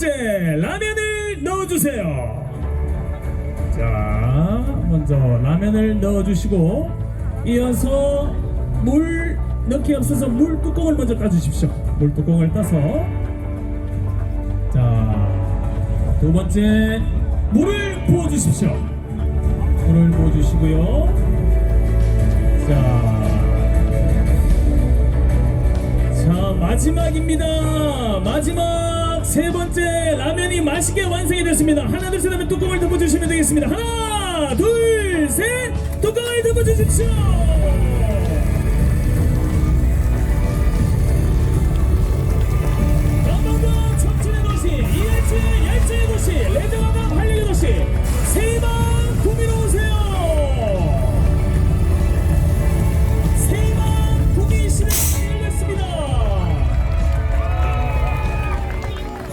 번째 라면을 넣어주세요. 자, 먼저 라면을 넣어주시고 이어서 물 넣기 앞서서 물 뚜껑을 먼저 따주십시오. 물 뚜껑을 따서 자, 두 번째 물을 부어주십시오. 물을 부어주시고요. 자, 자 마지막입니다. 마지막 세 번째 라면이 맛있게 완성이 됐습니다. 하나 둘셋 하면 뚜껑을 덮어주시면 되겠습니다. 하나 둘셋 뚜껑을 덮어주십시오. 영광과 청춘의 도시 이열치의 열정의 도시 레드와가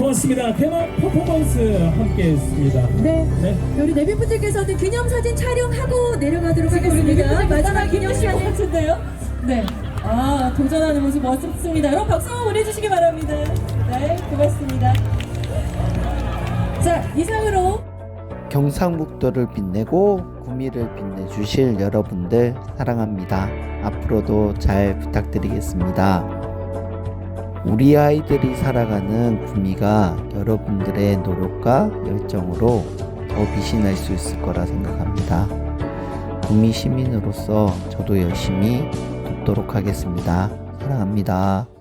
고맙습니다. 대박 퍼포먼스 함께 했습니다. 네. 네. 우리 내비분들께서는 기념사진 촬영하고 내려가도록 하겠습니다. 마지막 기념사진 같은데요? 네. 아, 도전하는 모습 멋있습니다. 여러분 박수 한번 보내주시기 바랍니다. 네, 고맙습니다. 자, 이상으로 경상북도를 빛내고 구미를 빛내주실 여러분들 사랑합니다. 앞으로도 잘 부탁드리겠습니다. 우리 아이들이 살아가는 구미가 여러분들의 노력과 열정으로 더 빛이 날 수 있을 거라 생각합니다. 구미 시민으로서 저도 열심히 돕도록 하겠습니다. 사랑합니다.